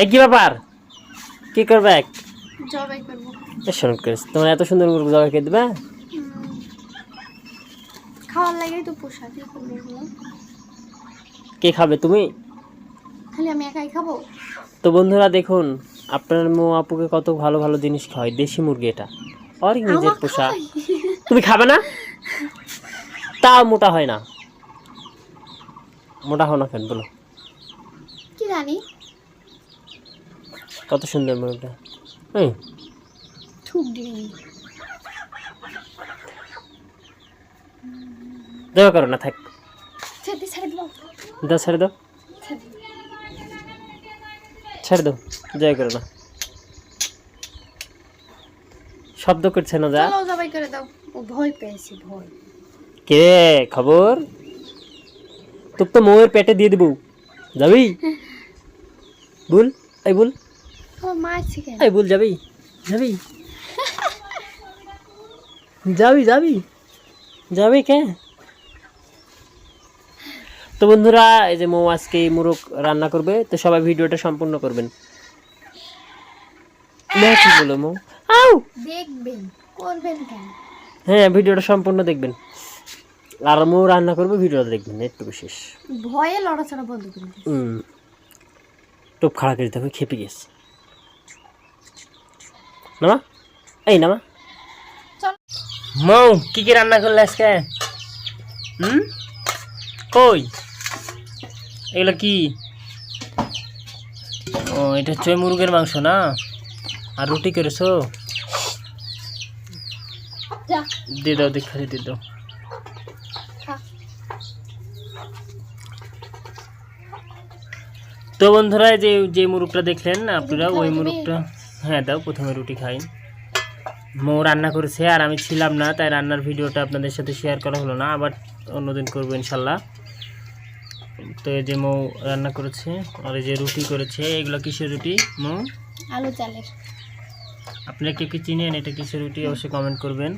এই কি ব্যাপার? কি করবে? এক জবাই করব করিস। তোমার এত সুন্দর মুরগ জগা খেয়ে দেবে? খাওয়ার লাগেই তো পোষা কি করব কে খাবে? তুমি? খালি আমি একাই খাব? তো বন্ধুরা দেখুন আপনার মো আপুকে কত ভালো ভালো জিনিস খাওয়ায়। দেশি মুরগি এটা। আর নিজের পোষা তুমি খাবে না? তা মোটা হয় না। মোটা হও না কেন বলো। কি জানি? কত সুন্দর থুক দিবি দেওয়া করো না থাক। দাও ছেড়ে দাও। ছেড়ে দাও জয় করো না। শব্দ করছে না যা। জবাই করে দাও। ভয় পেয়েছে ভয়। কে? খবর? তোর তো মৌয়ের পেটে দিয়ে দিব। যাবি? বল এই বল। কেন? এই বল যাবি? যাবি? যাবি যাবি? যাবি কে? তো বন্ধুরা এই যে মৌ আজকে মুরগ রান্না করবে তো সবাই ভিডিওটা সম্পূর্ণ করবেন। কি বলো মৌ? আউ! দেখবেন করবেন কেন? হ্যাঁ ভিডিওটা সম্পূর্ণ দেখবেন। আর মৌ রান্না করবে ভিডিওটা দেখবেন একটু বিশেষ। ভয়ে লড়াচড়া বন্ধ করে হুম টোপ খাড়া করে দেখো খেপে গেছে। নামা? এই নামা। মৌ কি কি রান্না করলে আজকে? হুম? কই? এগুলো কি? ও এটা হচ্ছে মুরগের মাংস না? আর রুটি করেছ? দিয়ে দাও দেখা দিয়ে দাও। তো বন্ধুরা এই যে যে মুরগটা দেখলেন আপনারা ওই তুমি? মুরগটা হ্যাঁ দাও প্রথমে রুটি খাই। মৌ রান্না করেছে আর আমি ছিলাম না তাই রান্নার ভিডিওটা আপনাদের সাথে শেয়ার করা হলো না আবার অন্যদিন করব ইনশাল্লাহ। তো এই যে মৌ রান্না করেছে আর এই যে রুটি করেছে এগুলো কিসের রুটি মৌ? আলু চালের। আপনারা কেউ কি চিনেন এটা কিসের রুটি অবশ্যই কমেন্ট করবেন।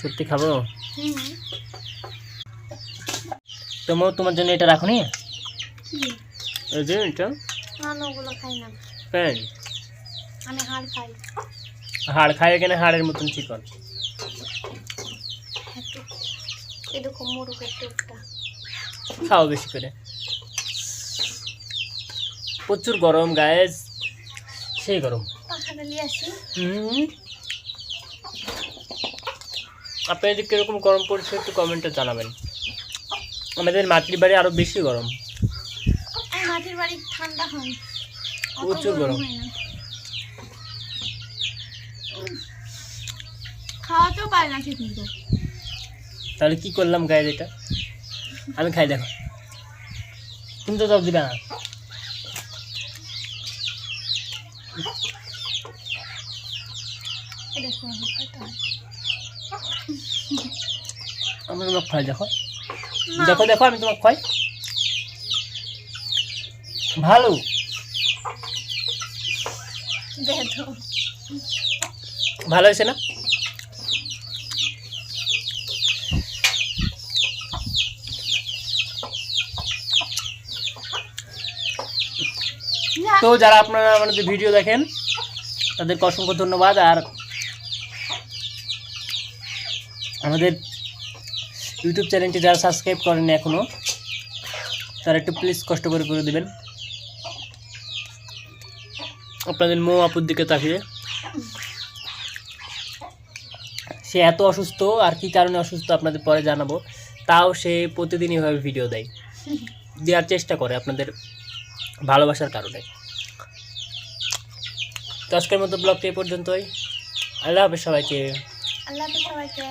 সত্যি খাব? তো মৌ তোমার জন্য এটা রাখো নি? এই যে এটা। খাই না। প্যান আমি হাড় খাই। হাড় খায় এখানে হাড়ের মতন চিকন। এরকম মুরগের টুকটা খাও বেশি করে। প্রচুর গরম গায়ে সেই গরম। যদি কীরকম গরম পড়ছে একটু কমেন্টে জানাবেন। আমাদের মাতৃ বাড়ি আরও বেশি গরম। মাটির বাড়ি ঠান্ডা হয়। প্রচুর গরম। না। উম, খাওয়াতেও পারে না ঠিক মতো তাহলে কি করলাম গায়ে এটা আমি খাই দেখো তুমি তো জব দিবে না। আমি তোমাকে খাই দেখো দেখো দেখো আমি তোমাকে খাই ভালো। ভালো হয়েছে না? তো যারা আপনারা আমাদের ভিডিও দেখেন তাদেরকে অসংখ্য ধন্যবাদ। আর আমাদের ইউটিউব চ্যানেলটি যারা সাবস্ক্রাইব করেন এখনও তারা একটু প্লিজ কষ্ট করে করে দেবেন। আপনাদের মৌ আপুর দিকে তাকিয়ে। সে এত অসুস্থ, আর কি কারণে অসুস্থ আপনাদের পরে জানাব, তাও সে প্রতিদিন এভাবে ভিডিও দেয়। দেওয়ার চেষ্টা করে আপনাদের ভালোবাসার কারণে। তো আজকের মতো ব্লগটি এ পর্যন্তই। আল্লাহ হাফেজ সবাইকে। আল্লাহ হাফেজ সবাইকে।